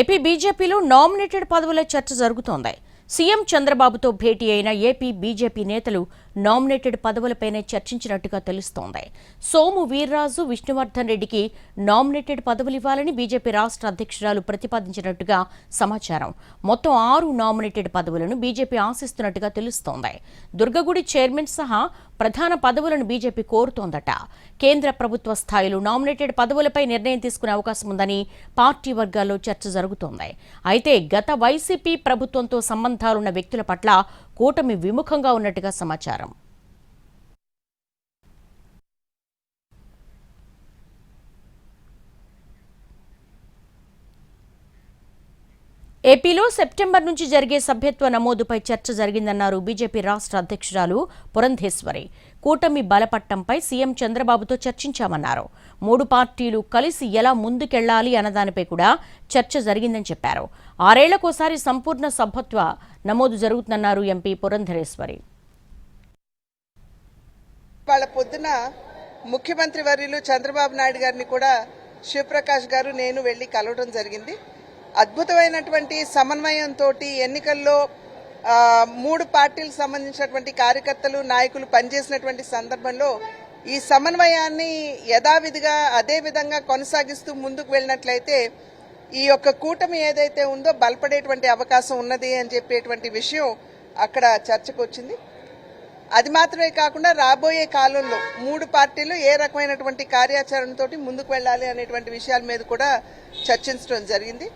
AP బీజేపీలో nominated పదవుల చర్చ జరుగుతోంది. సీఎం చంద్రబాబుతో భేటీ అయిన ఏపీ బీజేపీ నేతలు నామినేటెడ్ పదవులపైనే చర్చించినట్టుగా తెలుస్తోంది. సోము వీర్రాజు విష్ణువర్ధన్ రెడ్డికి నామినేటెడ్ పదవులు ఇవ్వాలని బీజేపీ రాష్ట్ర అధ్యక్షురాలు ప్రతిపాదించినట్టుగా సమాచారం. మొత్తం ఆరు నామినేటెడ్ పదవులను బీజేపీ ఆశిస్తున్నట్టుగా తెలుస్తోంది. దుర్గగుడి చైర్మన్ సహా ప్రధాన పదవులను బీజేపీ కోరుతోందట. కేంద్ర ప్రభుత్వ స్థాయిలో నామినేటెడ్ పదవులపై నిర్ణయం తీసుకునే అవకాశం ఉందని పార్టీ వర్గాల్లో చర్చ జరుగుతోంది. అయితే గత వైసీపీ ప్రభుత్వంతో సంబంధాలున్న వ్యక్తుల పట్ల కూటమి విముఖంగా ఉన్నట్టుగా సమాచారం. ఏపీలో సెప్టెంబర్ నుంచి జరిగే సభ్యత్వ నమోదుపై చర్చ జరిగిందన్నారు బీజేపీ రాష్ట్ర అధ్యక్షురాలు పురంధేశ్వరి. కూటమి బలపట్టంపై సీఎం చంద్రబాబుతో చర్చించామన్నారు. మూడు పార్టీలు కలిసి ఎలా ముందుకెళ్ళాలి అన్నదానిపై కూడా చర్చ జరిగిందని చెప్పారు. ఆరేళ్ళకోసారి సంపూర్ణ సభ్యత్వ నమోదు జరుగుతుందన్నారు ఎంపీ పురంధరేశ్వరి. వాళ్ళ పొద్దున ముఖ్యమంత్రి వర్యులు చంద్రబాబు నాయుడు గారిని కూడా శివప్రకాష్ గారు నేను వెళ్ళి కలవడం జరిగింది. అద్భుతమైనటువంటి సమన్వయంతో ఎన్నికల్లో మూడు పార్టీలకు సంబంధించినటువంటి కార్యకర్తలు నాయకులు పనిచేసినటువంటి సందర్భంలో ఈ సమన్వయాన్ని యథావిధిగా అదే విధంగా కొనసాగిస్తూ ముందుకు వెళ్ళినట్లయితే ఈ యొక్క కూటమి ఏదైతే ఉందో బలపడేటువంటి అవకాశం ఉన్నది అని చెప్పేటువంటి విషయం అక్కడ చర్చకు వచ్చింది. అది మాత్రమే కాకుండా రాబోయే కాలంలో మూడు పార్టీలు ఏ రకమైనటువంటి కార్యాచరణతోటి ముందుకు వెళ్ళాలి అనేటువంటి విషయాల మీద కూడా చర్చించడం జరిగింది.